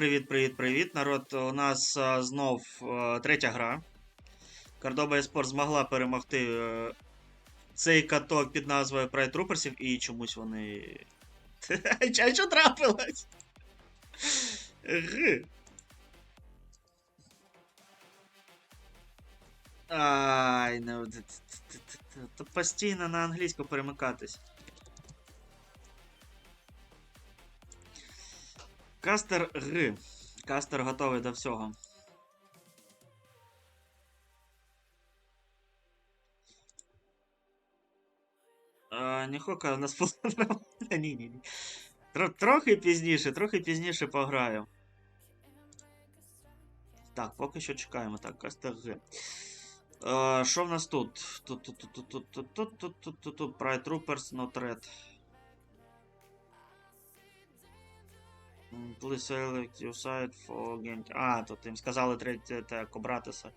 привіт, привіт, привіт. Народ, у нас а, знов а, третя гра. Кордоба Еспорт змогла перемогти е, цей каток під назвою Pride Troopersів і чомусь вони. А що трапилось? Ай, ну. постійно на англійську перемикатись. Кастер Г. Кастер готовий до всього. А, у нас було. Ні, ні, ні. Тро- Трохи пізніше, трохи пізніше пограю. Так, поки що чекаємо. Так, Кастер Г. Е, Що в нас тут? Тут, тут, тут, тут, тут, тут, тут, тут, тут, тут, тут, Pride Please select your side for game. А, тут їм сказали третє те Кобратиса.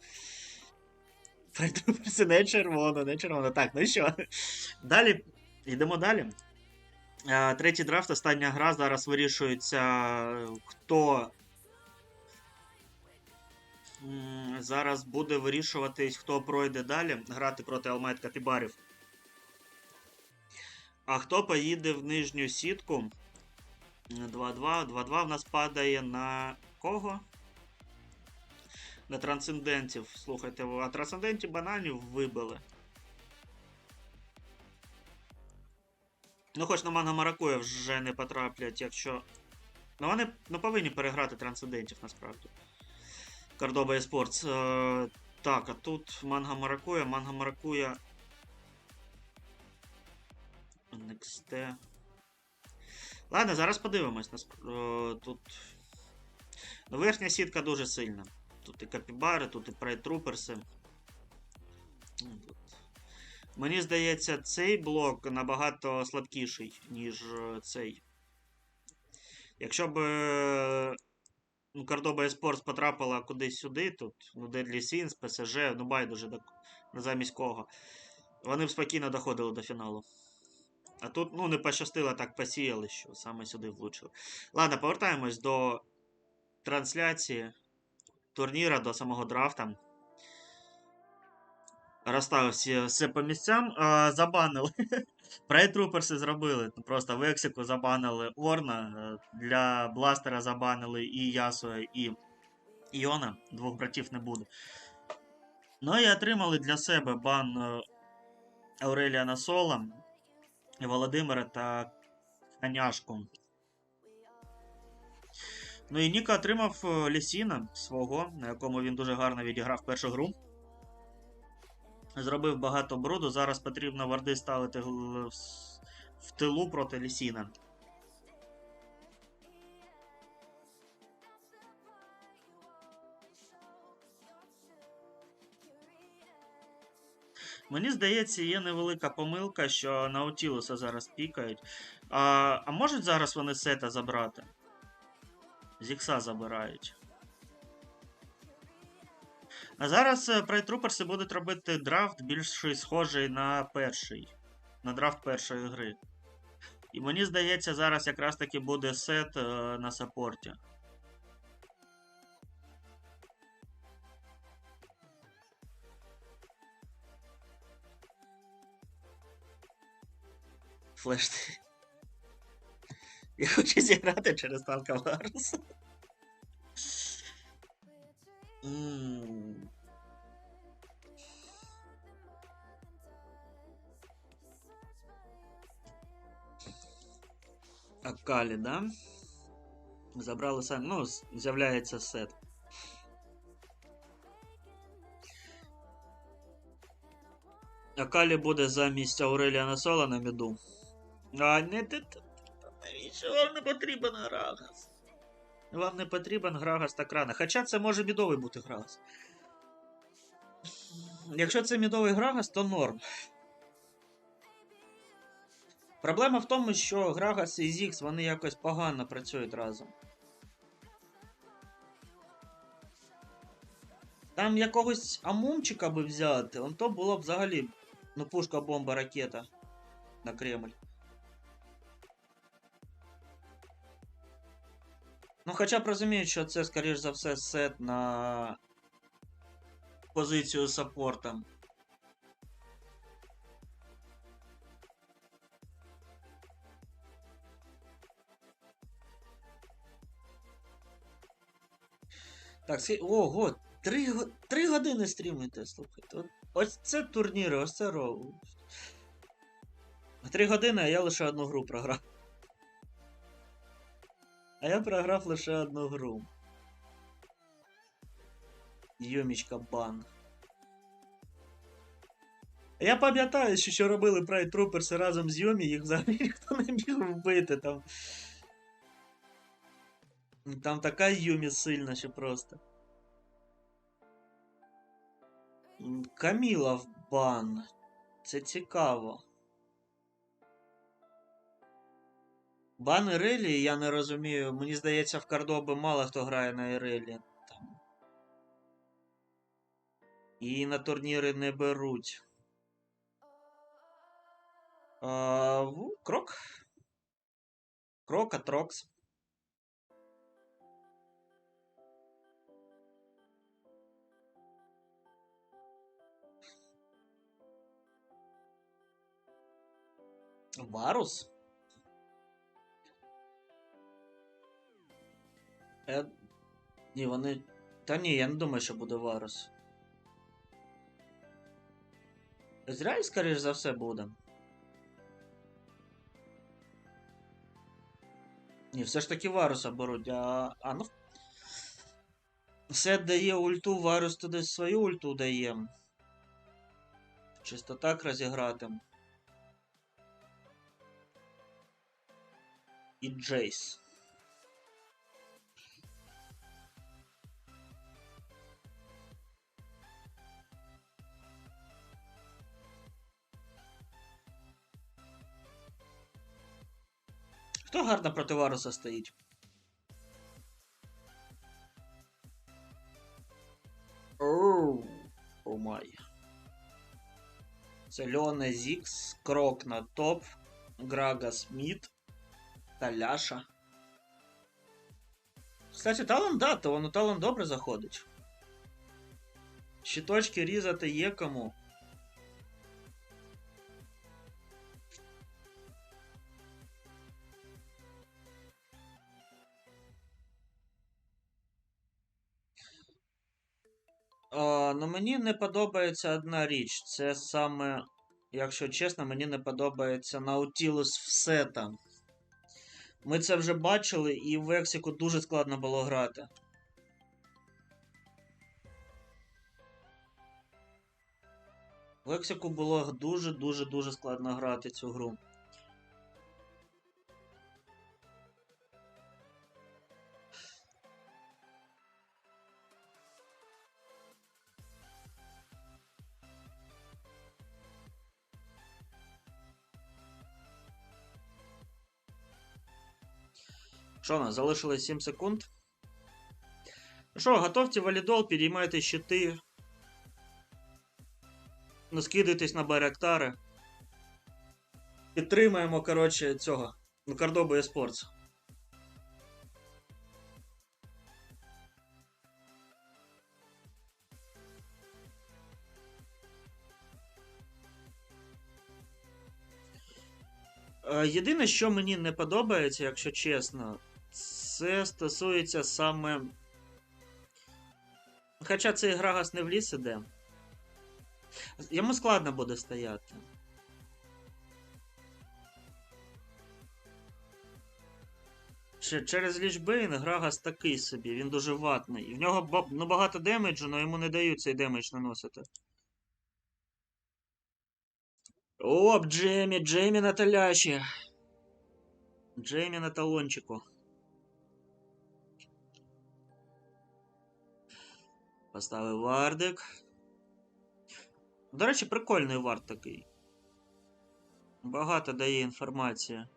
Pride не червоно, не червоно. Так, ну що? Далі, йдемо далі. Третій драфт, остання гра. Зараз вирішується, хто Зараз буде вирішуватись, хто пройде далі, грати проти Алмайт Катибарів. А хто поїде в нижню сітку? 2-2. 2-2 в нас падає на кого? На трансцендентів. Слухайте, а трансцендентів бананів вибили. Ну, хоч на Манга Маракуя вже не потраплять, якщо. Ну, вони ну, повинні переграти трансцендентів насправді. Кордоба Esports. Е, так, а тут Манга Маракуя, Манга Маракуя. NXT. Ладно, зараз подивимось. Е, Тут. Ну, верхня сітка дуже сильна. Тут і Капібари, тут і Troopers'и. Ну. Мені здається, цей блок набагато слабкіший, ніж е, цей. Якщо б. е, ну, Кордоба Esports потрапила кудись сюди, тут, ну, Deadly Sins, PSG, ну байдуже замість кого. Вони б спокійно доходили до фіналу. А тут, ну, не пощастило, так посіяли, що саме сюди влучили. Ладно, повертаємось до трансляції турніра, до самого драфта. Розставив все по місцям. А, забанили. Pride зробили. Просто в Ексику забанили Орна. е, Для Бластера забанили і Ясуа, і Іона. Двох братів не буде. Ну і отримали для себе бан е, Ауреліана Сола, Володимира та Коняшку. Ну і Ніка отримав е, Лісіна свого, на якому він дуже гарно відіграв першу гру. Зробив багато бруду. Зараз потрібно варди ставити в тилу проти Лісіна. Мені здається, є невелика помилка, що Наутілуса зараз пікають. А, а можуть зараз вони сета забрати? Зікса забирають. А зараз е, Troopers будуть робити драфт більш схожий на перший. На драфт першої гри. І мені здається, зараз якраз таки буде сет е, на саппорті. Флеш. ти. Я хочу зіграти через танка Варус. М. Акалі, да? Забрали самі. Ну, з- з'являється сет. Акалі буде замість Ауреліана Сола на міду. А не Навіщо вам не потрібен Грагас? Вам не потрібен Грагас так рано. Хоча це може мідовий бути Грагас. Якщо це мідовий Грагас, то норм. Проблема в тому, що Грагас і Зікс вони якось погано працюють разом. Там якогось амумчика би взяти, он то було б взагалі ну, пушка, бомба, ракета на Кремль. Ну, хоча б розуміють, що це, скоріш за все, сет на позицію саппорта. Так, скі... Ого, три, три години стрімите, слухайте. Ось це турніри, ось це роу. Три години, а я лише одну гру програв. А я програв лише одну гру. Юмічка бан. Я пам'ятаю, що, що робили Pride Troopers разом з Юмі, їх взагалі ніхто не міг вбити там. Там така Юмі сильна, що просто. Каміла в бан. Це цікаво. Бан Ірелі, я не розумію. Мені здається, в Кардоби мало хто грає на Ірелі. Там. І на турніри не беруть. А, крок. Крок, Атрокс. Варус? Е... Ні, вони. Та ні, я не думаю, що буде Варус. Ізраїль, скоріш за все, буде. Ні, все ж таки Варуса беруть, а. А ну. Сет дає ульту, Варус туди свою ульту дає. Чисто так розіграти. І Джейс. Хто гарно проти Варуса стоїть? Оу, о май. Це Леона Зікс, Крок на топ, Грага Сміт, Таляша. Кстати, талант, да, то воно талант добре заходить. Щиточки різати є кому. Не подобається одна річ. Це саме, якщо чесно, мені не подобається Nautilus все там. Ми це вже бачили, і в Ексіку дуже складно було грати. В Ексіку було дуже-дуже дуже складно грати цю гру. Що у нас? Залишилось 7 секунд. Ну що, готовте валідол, підіймайте щити. Ну, скидайтесь на Байрактари. Підтримаємо, коротше, цього. Ну, Кордобу eSports. Е, Єдине, що мені не подобається, якщо чесно, це стосується саме. Хоча цей Грагас не в ліс іде. Йому складно буде стояти. Через Лічбейн Грагас такий собі, він дуже ватний. В нього ну, багато демеджу, але йому не дають цей демедж наносити. Оп, Джеймі, Джеймі на таляші. Джеймі на талончику. Поставив вардик. До речі, прикольний вард такий. Багато дає інформації.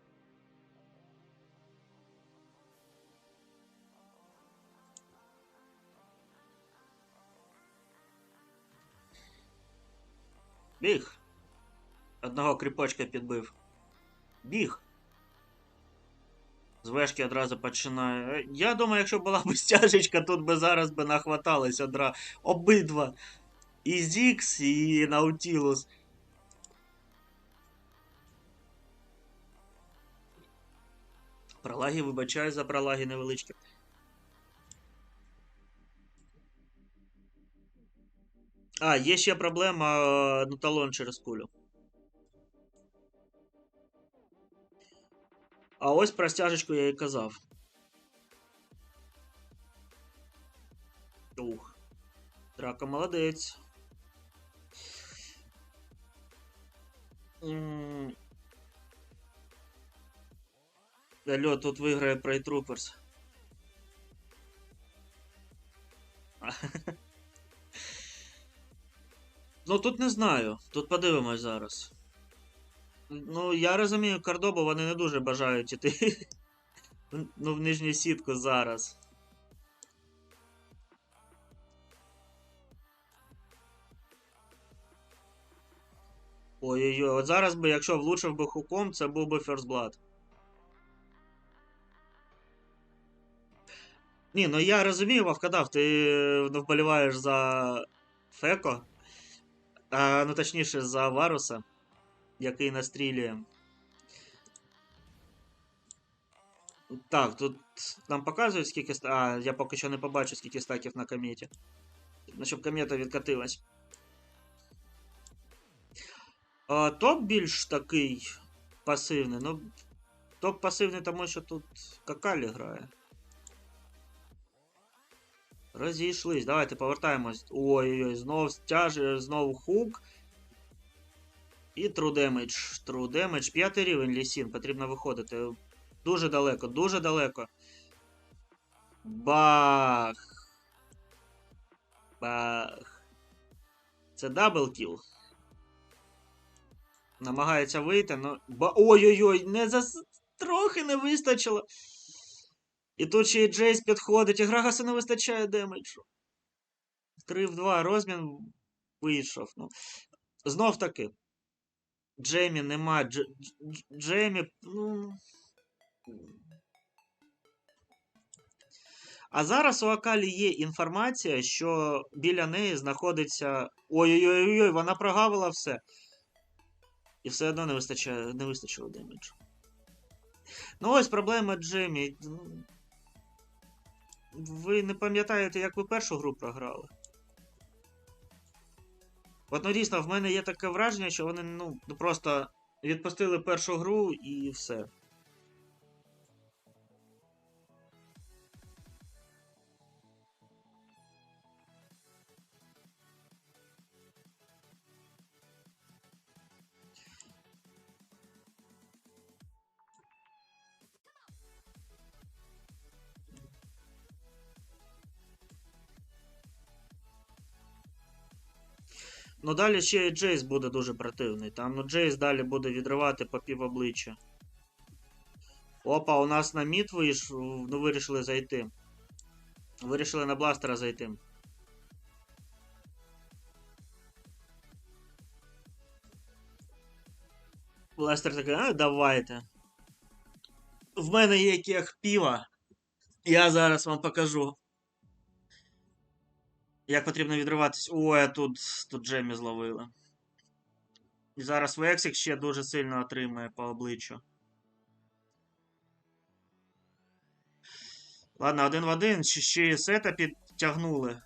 Біг. Одного кріпочка підбив. Біг. З вешки одразу починає. Е, Я думаю, якщо була б стяжечка, тут би зараз би нахватались одра... обидва. І Зікс, і Наутілус. Пролаги, вибачаю за пролаги невеличкі. А, є ще проблема е, ну, талон через кулю. А ось про стяжечку я і казав. Ух. Драка молодець. Алло, тут виграє Troopers. Ну тут не знаю. Тут подивимось зараз. Ну, я розумію, Кордобу вони не дуже бажають іти. Ну, в нижню сітку зараз. Ой-ой-ой, от зараз би, якщо влучив би хуком, це був би First Blood. Ні, ну я розумію, Вавкадав, ти е, вболіваєш за Феко. А, ну точніше, за Варуса, який настрілює. Так, тут нам показують, скільки А, я поки що не побачу, скільки стаків на кометі. Ну, щоб комета відкатилась. Топ більш такий пасивний. Ну, топ пасивний, тому що тут Какалі грає. Розійшлись. Давайте повертаємось. Ой-ой-ой, знов стяж, знову хук. І True Damage. True Damage. П'ятий рівень Лісін. Потрібно виходити. Дуже далеко, дуже далеко. Бах. Бах. Це даблкіл. Намагається вийти, но. Ба... Ой-ой-ой, не зас... трохи не вистачило. І тут ще й Джейс підходить, і Грагаса не вистачає демеджу. 3 в 2 розмін вийшов. Ну. Знов таки. Джеймі нема. Дж... Дж... Джеймі. Ну. А зараз у Акалі є інформація, що біля неї знаходиться. Ой-ой-ой, вона прогавила все. І все одно не вистачає, не вистачило демеджу. Ну ось проблема Джеймі. Ну, Ви не пам'ятаєте, як ви першу гру програли? От ну дійсно, в мене є таке враження, що вони ну, просто відпустили першу гру і все. Ну далі ще і Джейс буде дуже противний. Там ну Джейс далі буде відривати по пів обличчя. Опа, у нас на мід вийш... ну, вирішили зайти. Вирішили на бластера зайти. Бластер такий, а давайте. В мене є кех піва. Я зараз вам покажу. Як потрібно відриватись. Ой, тут, тут Джемі зловили. І зараз Вексік ще дуже сильно отримує по обличчю. Ладно, один в один. Ще, і сета підтягнули.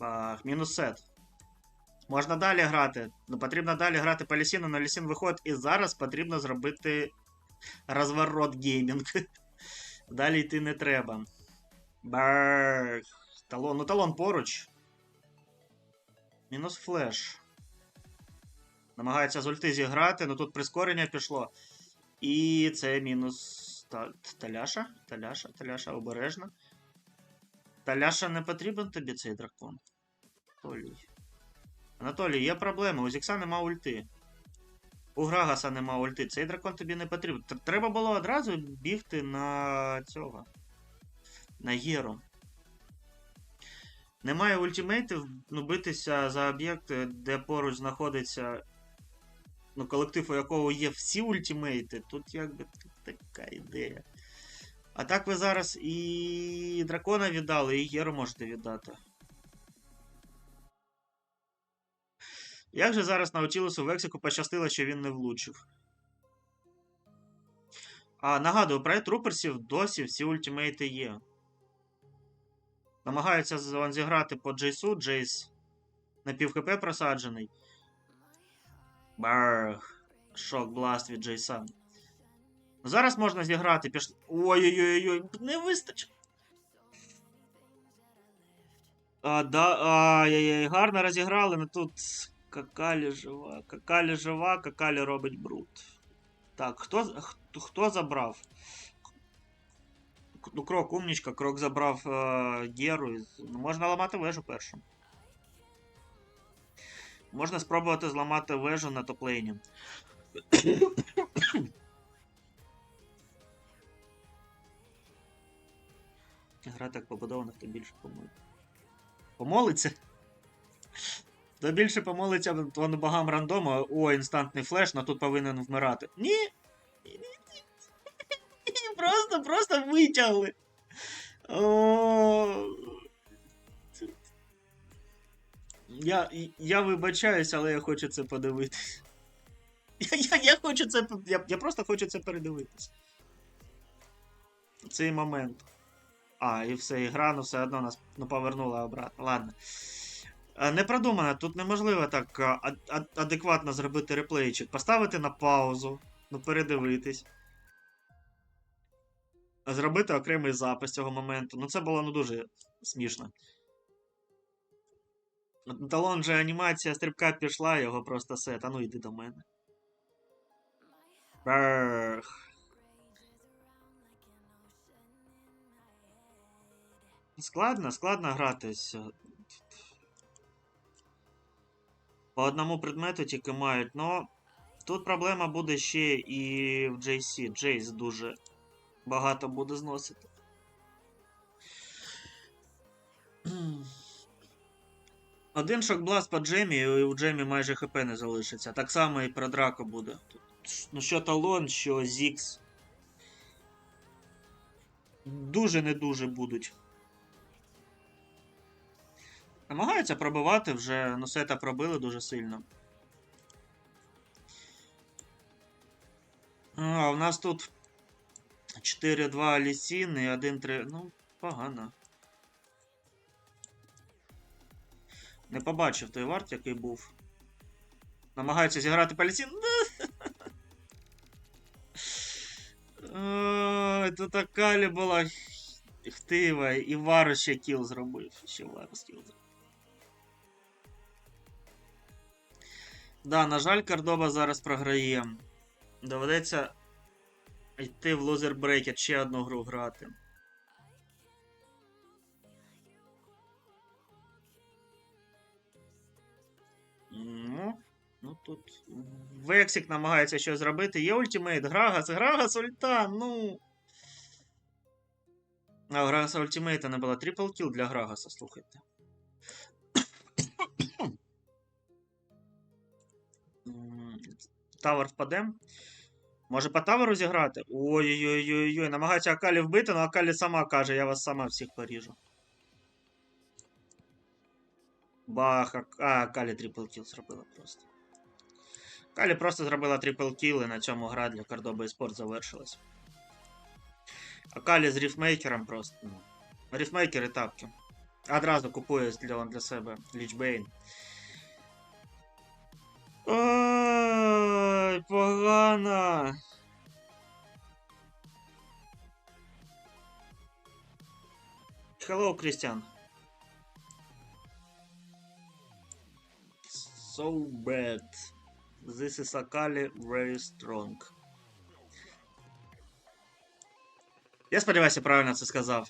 Бах, мінус сет. Можна далі грати. Ну, потрібно далі грати по Лісіну, на Лісін виходить. І зараз потрібно зробити розворот геймінг. Далі йти не треба. Бах. Талон, ну талон поруч. Мінус флеш. Намагається з ульти зіграти, ну тут прискорення пішло. І це мінус. Та... Таляша? Таляша, Таляша, обережно. Таляша не потрібен тобі цей дракон. Анатолій. Анатолій, є проблема. У Зікса нема ульти. У Грагаса нема ульти. Цей дракон тобі не потрібен. Треба було одразу бігти на цього. На Єру. Немає ультимейтів, ну, битися за об'єкт, де поруч знаходиться ну, колектив, у якого є всі ультимейти, тут якби така ідея. А так ви зараз і дракона віддали, і Єру можете віддати. Як же зараз Наутілусу Вексику пощастило, що він не влучив? А, нагадую, про труперсів досі всі ультимейти є. Намагаються зіграти по Джейсу, Джейс на пів хп просаджений. Барх. Шок бласт від Джейса. Ну, Зараз можна зіграти. Піш... Ой-ой-ой, не вистачить. А, да, ай-яй-яй, гарно розіграли, але тут Какалі жива. Какалі жива, Какалі робить бруд. Так, хто, хто, хто забрав? Ну, крок умнічка, крок забрав е, Геру. Ну, можна ламати вежу першим. Можна спробувати зламати вежу на топлейні. Гра так побудована, хто більше помолиться. Помолиться? Хто більше помолиться вон богам рандому, о, інстантний флеш, но тут повинен вмирати. Ні! Ні, ні, ні. Просто, просто витягли. Я, я вибачаюсь, але я хочу це подивитись. Я, я, я хочу це. Я, я просто хочу це передивитись. Цей момент. А, і все, і гра, ну все одно нас ну, повернула обратно. Ладно. Е, Не продумано, тут неможливо так ад- адекватно зробити реплейчик. Поставити на паузу, ну передивитись. Зробити окремий запис цього моменту. Ну це було ну дуже смішно. Талон же анімація стрибка пішла, його просто сет. А ну йди до мене. Брррх. Складно, складно гратись. По одному предмету тільки мають, но тут проблема буде ще і в JC. Джейс дуже багато буде зносити. Один шокбласт по Джемі, і у Джемі майже ХП не залишиться. Так само і про Драко буде. Ну що талон, що Зікс. Дуже не дуже будуть. Намагаються пробивати вже, ну сета пробили дуже сильно. А, у нас тут 4-2 Лісін і 1-3. Ну, погано. Не побачив той варт, який був. Намагається зіграти по Лісін. Ой, Тут Акалі була хтива, і Вару ще кіл зробив. Ще Вару кіл зробив. Да, на жаль, Кордоба зараз програє. Доведеться йти в лузер брекет ще одну гру грати. Ну, ну тут. Вексік намагається щось зробити. Є ультимейт. Грагас, Грагас ульта, ну. А, у Грагаса ультимейта не було. Трипл кіл для Грагаса, слухайте. Тавер впаде. Може по таверу зіграти? Ой-ой-ой-ой-ой. Намагається Акалі вбити, але Акалі сама каже, я вас сама всіх поріжу. Бах, а, Акалі трипл кіл зробила просто. Акалі просто зробила трипл кіл, і на цьому гра для Кордоби Esport завершилась. Акалі з ріфмейкером просто. Ну. Ріфмейкер і тапки. Одразу купує для, для себе Лічбейн. Ой, погано. Hello, Christian. So bad. This is Akali very strong. Я сподіваюся, правильно це сказав.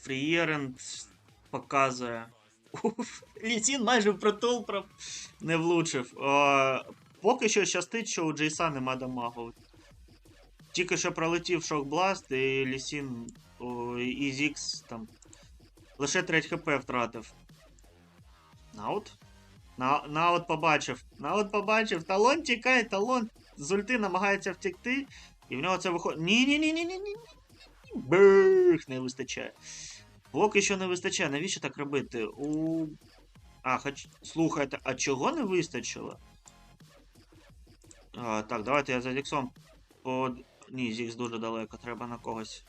Фрієрент показує. Уф, Лісін майже в притул про... не влучив. Е, поки що щастить, що у Джейса нема дамагу. Тільки що пролетів шокбласт, і Лісін о, і Зікс там. Лише 3 хп втратив. Наут? На, наут побачив. Наут побачив. Талон тікає, талон. з ульти намагається втекти, і в нього це виходить. Ні-ні-ні-ні-ні-ні. Бих, не вистачає. Поки що не вистачає. Навіщо так робити? У. А, хоч. Слухайте, а чого не вистачило? А, так, давайте я за Зіксом по. Ні, Зікс дуже далеко, треба на когось.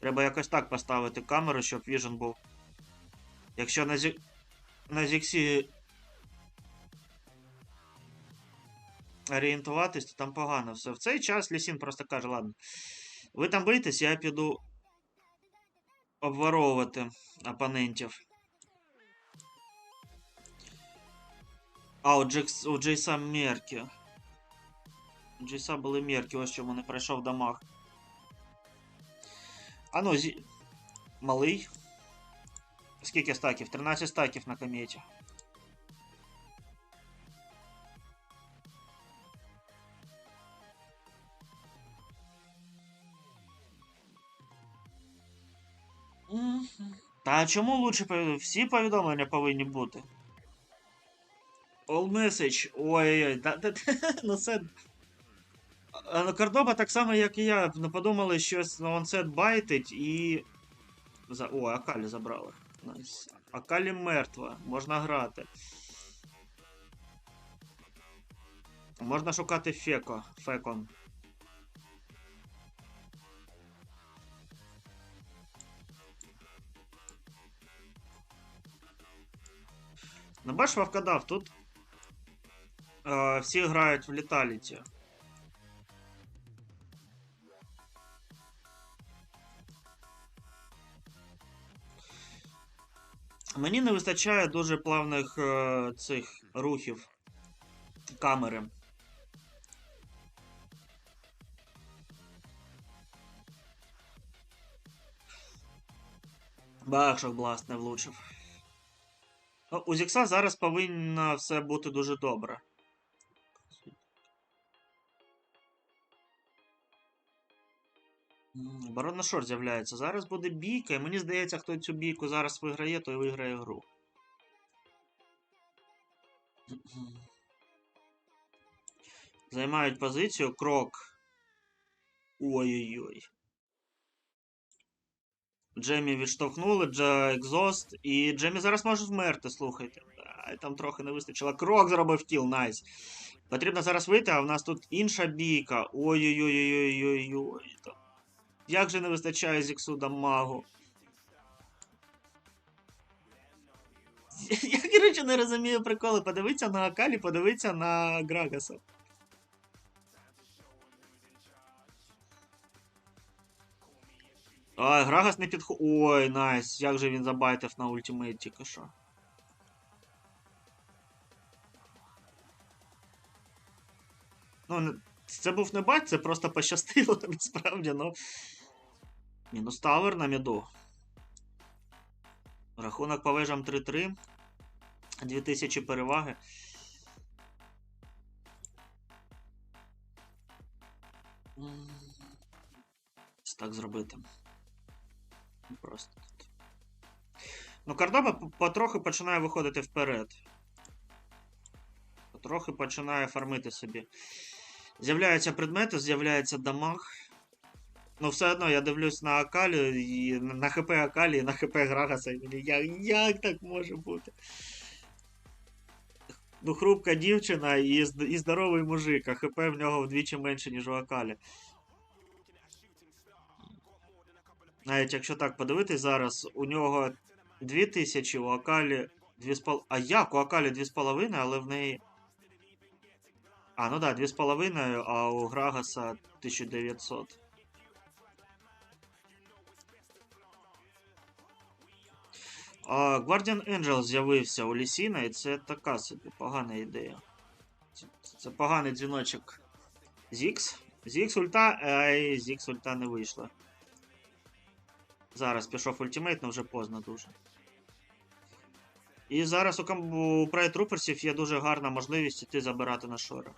Треба якось так поставити камеру, щоб Vision був. Якщо на Зі... на Зіксі орієнтуватись, то там погано все. В цей час Лісін просто каже, ладно. Ви там бийтесь, я піду обворовувати опонентів. А, у, Джекс, у Джейса мерки. У Джейса були мерки, ось чому не пройшов дамаг. А ну, зі... малий. Скільки стаків? 13 стаків на кометі. Та чому лучше пові- всі повідомлення повинні бути? All message. Ой-ой-ой. Да, да, ну це. Ну, Кордоба так само, як і я. Ну, подумали, що онсет байтить і. За... О, Акалі забрали. Найс. Акалі мертва. Можна грати. Можна шукати Феко. Фекон. Ну, бачиш, Вавкадав, тут е, всі грають в літаліті. Мені не вистачає дуже плавних е, цих рухів камери. Бах, шокбласт не влучив. У Зікса зараз повинно все бути дуже добре. М, Оборонна шорт з'являється. Зараз буде бійка, і мені здається, хто цю бійку зараз виграє, той виграє гру. Займають позицію. Крок. Ой-ой-ой. Джемі відштовхнули, Джа екзост, і Джемі зараз може вмерти, слухайте. Ай, там трохи не вистачило. Крок зробив кіл, найс. Потрібно зараз вийти, а в нас тут інша бійка. Ой-ой-ой-ой-ой-ой. Як же не вистачає Зіксу дамагу? Я, коротше, не розумію приколи. Подивіться на Акалі, подивіться на Грагаса. Ой, Грагас не підхо... Ой, найс. Як же він забайтив на ультимейт тільки що. Ну, це був не байт, це просто пощастило, насправді, ну. Мінус тавер на міду. Рахунок по вежам 3-3. 2000 переваги. Так зробити. Ну, Просто. Ну, Кордоба потрохи починає виходити вперед. Потрохи починає фармити собі. З'являються предмети, з'являється дамаг. Ну, все одно я дивлюсь на Акалі і на- ХП Акалі і на ХП Грагаса. Як, як так може бути? Ну, хрупка дівчина і, і здоровий мужик, а ХП в нього вдвічі менше, ніж у Акалі. Навіть якщо так подивитись зараз, у нього 2000, у Акалі 2,5. А як? У Акалі 2,5, але в неї. А, ну да, 2,5, а у Грагаса 1900. А, Guardian Angel з'явився у Лісіна, і це така собі погана ідея. Це, це поганий дзвіночок. Зікс. Зікс ульта, ай, Зікс ульта не вийшла. Зараз пішов ультимейт, але вже поздно дуже. І зараз у, у Troopersів є дуже гарна можливість іти забирати на шорах.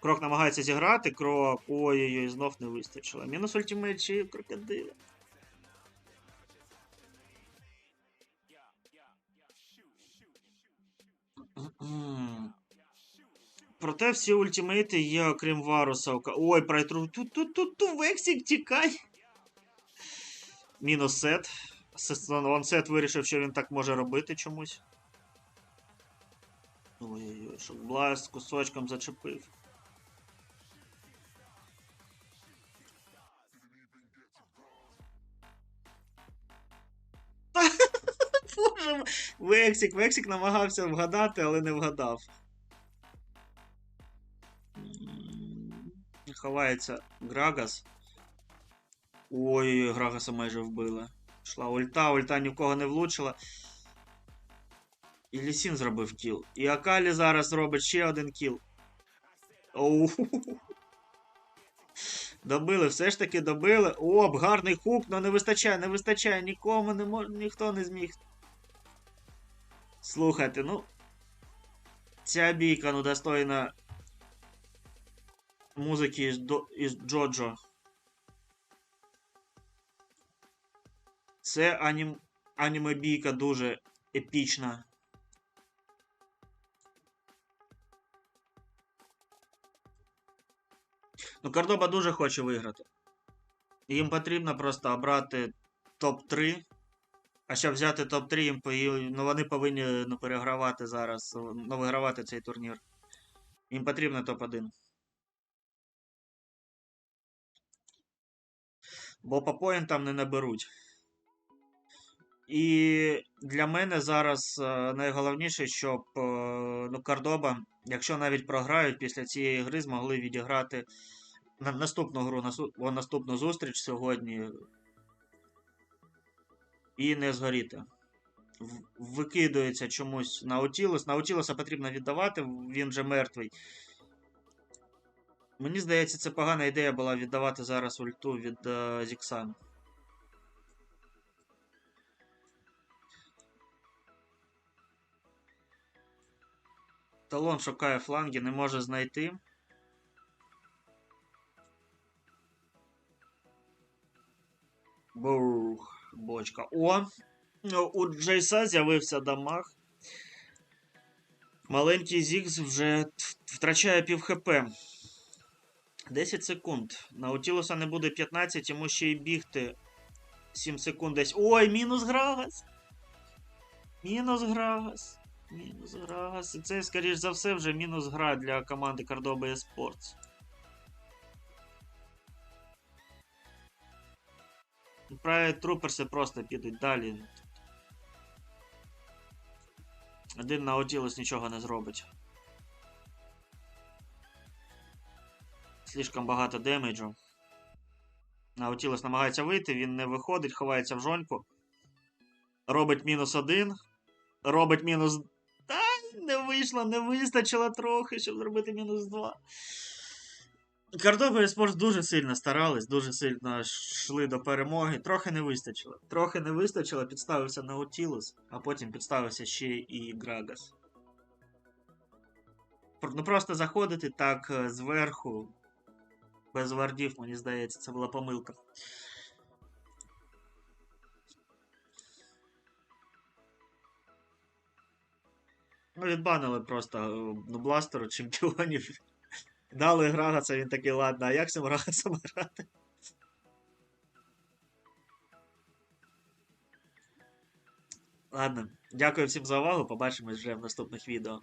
Крок намагається зіграти, крок. Ой-ой-ой, знов не вистачило. Мінус ультимейт чи крокодила. М. Проте всі ультимейти є, окрім Варуса. Ой, прайтру. Тут, тут, тут, тут, Вексік, тікай. Мінус сет. Вон сет вирішив, що він так може робити чомусь. Ой-ой-ой, щоб Бласт кусочком зачепив. Боже, Вексік, Вексік намагався вгадати, але не вгадав. Ховається Грагас. Ой, Грагаса майже вбили. Шла ульта, ульта ні не влучила. І Лісін зробив кіл. І Акалі зараз робить ще один кіл. Оу. Добили, все ж таки добили. Оп, гарний хук, але не вистачає, не вистачає, нікому не мож... ніхто не зміг. Слухайте, ну. Ця бійка, ну, достойна музики із, До... із Джоджо. Це анім... аніме бійка дуже епічна. Ну, Кордоба дуже хоче виграти. Їм потрібно просто обрати топ-3. А щоб взяти топ-3, їм ну, вони повинні ну, перегравати зараз, ну, вигравати цей турнір. Їм потрібно топ-1. Бо по поінтам не наберуть. І для мене зараз е, найголовніше, щоб е, ну, Кордоба, якщо навіть програють після цієї гри, змогли відіграти на наступну гру, наступну зустріч сьогодні. І не згоріти. Викидується чомусь Наутілус. Наутілуса потрібно віддавати, він вже мертвий. Мені здається, це погана ідея була віддавати зараз ульту від е, Зікса. Талон шукає фланги, не може знайти. Бух, бочка. О! У Джейса з'явився дамаг. Маленький Зігз вже втрачає пів хп. 10 секунд. Наутілуса не буде 15, йому ще й бігти 7 секунд десь. Ой, мінус Грагас! Мінус Грагас. Мінус Грагас. І це, скоріш за все, вже мінус гра для команди Cordoba Esports. Private Трууперси просто підуть далі. Один Наутілус нічого не зробить. Слишком багато демеджу. Наутілус намагається вийти, він не виходить, ховається в жоньку. Робить мінус один. Робить мінус. Та, не вийшло, не вистачило трохи, щоб зробити мінус два. І Спорт дуже сильно старались, дуже сильно йшли до перемоги. Трохи не вистачило. Трохи не вистачило, підставився Наутілус, а потім підставився ще і Грагас. Ну просто заходити так е, зверху, без вардів, мені здається, це була помилка. Ну, відбанили просто е, ну, бластеру чемпіонів. Дали Грагаса, він такий, ладно, а як з цим Грагасом грати? Ладно, дякую всім за увагу. Побачимось вже в наступних відео.